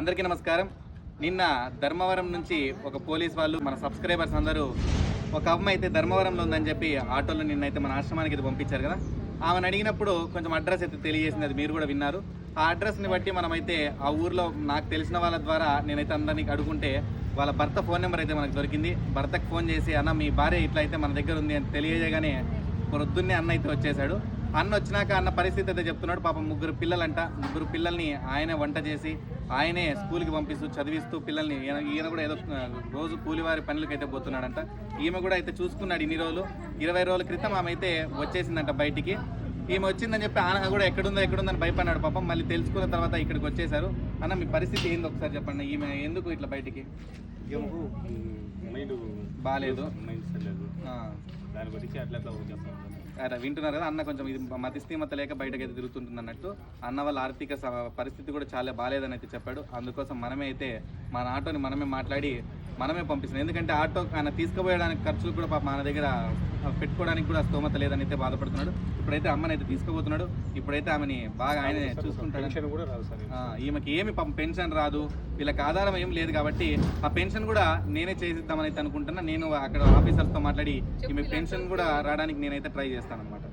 అందరికీ నమస్కారం. నిన్న ధర్మవరం నుంచి ఒక పోలీస్ వాళ్ళు మన సబ్స్క్రైబర్స్ అందరూ ఒక అమ్మాయి అయితే ధర్మవరంలో ఉందని చెప్పి ఆటోలో నిన్నైతే మన ఆశ్రమానికి అయితే పంపించారు కదా. ఆమెను అడిగినప్పుడు కొంచెం అడ్రస్ అయితే తెలియజేసింది అది మీరు కూడా విన్నారు. ఆ అడ్రస్ని బట్టి మనమైతే ఆ ఊర్లో నాకు తెలిసిన వాళ్ళ ద్వారా నేనైతే అందరినీ అడుగుంటే వాళ్ళ భర్త ఫోన్ నెంబర్ అయితే మనకు దొరికింది. భర్తకు ఫోన్ చేసి అన్న మీ భార్య ఇట్లా అయితే మన దగ్గర ఉంది అని తెలియజేయగానే పొద్దున్నే అన్న అయితే వచ్చేసాడు అన్న వచ్చినాక అన్న పరిస్థితి అయితే చెప్తున్నాడు. పాపం ముగ్గురు పిల్లలంట. ముగ్గురు పిల్లల్ని ఆయనే వంట చేసి ఆయనే స్కూల్కి పంపిస్తూ చదివిస్తూ పిల్లల్ని ఈయన ఈయన కూడా ఏదో రోజు కూలివారి పనులకి అయితే పోతున్నాడంట. ఈమె కూడా అయితే చూసుకున్నాడు ఇన్ని రోజులు. ఇరవై రోజుల క్రితం ఆమె అయితే వచ్చేసిందంట బయటికి. ఈమె వచ్చిందని చెప్పి ఆన కూడా ఎక్కడుందో ఎక్కడుందని భయపడినాడు పాపం. మళ్ళీ తెలుసుకున్న తర్వాత ఇక్కడికి వచ్చేసారు అన్న మీ పరిస్థితి ఏంది ఒకసారి చెప్పండి. ఈమె ఎందుకు ఇట్లా బయటికి? బాగాలేదు. దాని గురించి అట్లా అట్లా అరే వింటున్నారు కదా అన్న కొంచెం ఇది మతిస్థీమత లేక బయటకు అయితే తిరుగుతుంటుంది అన్నట్టు. అన్న వాళ్ళ ఆర్థిక స- పరిస్థితి కూడా చాలా బాగాలేదని అయితే చెప్పాడు. అందుకోసం మనమే అయితే మన ఆటోని మనమే మాట్లాడి మనమే పంపిస్తున్నాం. ఎందుకంటే ఆటో ఆయన తీసుకుపోయడానికి ఖర్చులు కూడా పాప మన దగ్గర పెట్టుకోవడానికి కూడా స్తోమత లేదని అయితే బాధపడుతున్నాడు. ఇప్పుడైతే అమ్మని అయితే తీసుకుపోతున్నాడు. ఇప్పుడైతే ఆమెని బాగా ఆయనే చూసుకుంటాడు టెన్షన్ కూడా రాదు సార్ ఆ, ఈమెకి ఏమి పాపం పెన్షన్ రాదు. వీళ్ళకి ఆధారం ఏం లేదు కాబట్టి ఆ పెన్షన్ కూడా నేనే చేసిద్దామని అయితే అనుకుంటున్నా. నేను అక్కడ ఆఫీసర్తో మాట్లాడి ఈమె పెన్షన్ కూడా రావడానికి నేనైతే ట్రై చేస్తాను అనమాట